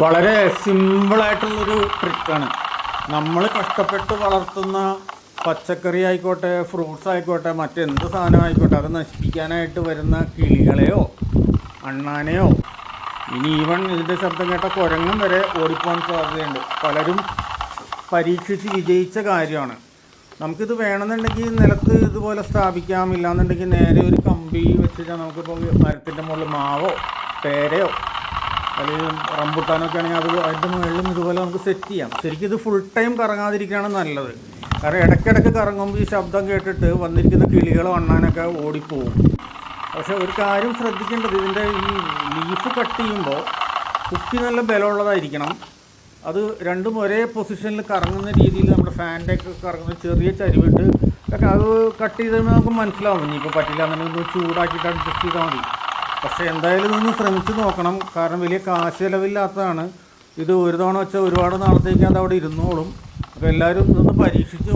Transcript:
വളരെ സിമ്പിളായിട്ടുള്ളൊരു ട്രിക്കാണ്. നമ്മൾ കഷ്ടപ്പെട്ട് വളർത്തുന്ന പച്ചക്കറി ആയിക്കോട്ടെ ഫ്രൂട്ട്സ് ആയിക്കോട്ടെ മറ്റെന്ത് സാധനം ആയിക്കോട്ടെ അത് നശിപ്പിക്കാനായിട്ട് വരുന്ന കിളികളെയോ അണ്ണാനെയോ ഇനി ഈവൺ ഇതിന്റെ ശബ്ദം കേട്ട കുരങ്ങും വരെ ഓടിപ്പോകാൻ സാധ്യതയുണ്ട്. പലരും പരീക്ഷിച്ച് വിജയിച്ച കാര്യമാണ്. നമുക്കിത് വേണമെന്നുണ്ടെങ്കിൽ നിലത്ത് ഇതുപോലെ സ്ഥാപിക്കാം. ഇല്ലാന്നുണ്ടെങ്കിൽ നേരെ ഒരു കമ്പി വെച്ചിട്ട് നമുക്കിപ്പോൾ മരത്തിന്റെ മുകളിൽ മാവോ പേരയോ അല്ലെങ്കിൽ റംബുട്ടാനൊക്കെ ആണെങ്കിൽ അത് അതിന്റെ മുകളിലും ഇതുപോലെ നമുക്ക് സെറ്റ് ചെയ്യാം. ശരിക്കും ഇത് ഫുൾ ടൈം കറങ്ങാതിരിക്കുകയാണ് നല്ലത്. കാരണം ഇടയ്ക്കിടയ്ക്ക് കറങ്ങുമ്പോൾ ഈ ശബ്ദം കേട്ടിട്ട് വന്നിരിക്കുന്ന കിളികൾ അണ്ണാനൊക്കെ ഓടിപ്പോവും. പക്ഷേ ഒരു കാര്യം ശ്രദ്ധിക്കേണ്ടത് ഇതിന്റെ ഈ ലീഫ് കട്ട് ചെയ്യുമ്പോൾ കുപ്പി നല്ല ബലമുള്ളതായിരിക്കണം. അത് രണ്ടും ഒരേ പൊസിഷനിൽ കറങ്ങുന്ന രീതിയിൽ നമ്മുടെ ഫാന്റെ ഒക്കെ കറങ്ങുന്ന ചെറിയ ചരിവിട്ട് അത് കട്ട് ചെയ്ത് നമുക്ക് മനസ്സിലാവും. ഇനിയിപ്പോൾ പറ്റില്ല അങ്ങനെ ഒന്ന് ചൂടാക്കിയിട്ട് അഡ്ജസ്റ്റ് ചെയ്താൽ മതി. പക്ഷേ എന്തായാലും ഇതൊന്ന് ശ്രമിച്ച് നോക്കണം. കാരണം വലിയ കാശ് ചിലവില്ലാത്തതാണ്. ഇത് ഒരു തവണ വെച്ചാൽ ഒരുപാട് നാളത്തേക്ക് അത് അവിടെ ഇരുന്നോളും. അപ്പോൾ എല്ലാവരും ഇതൊന്ന് പരീക്ഷിച്ച്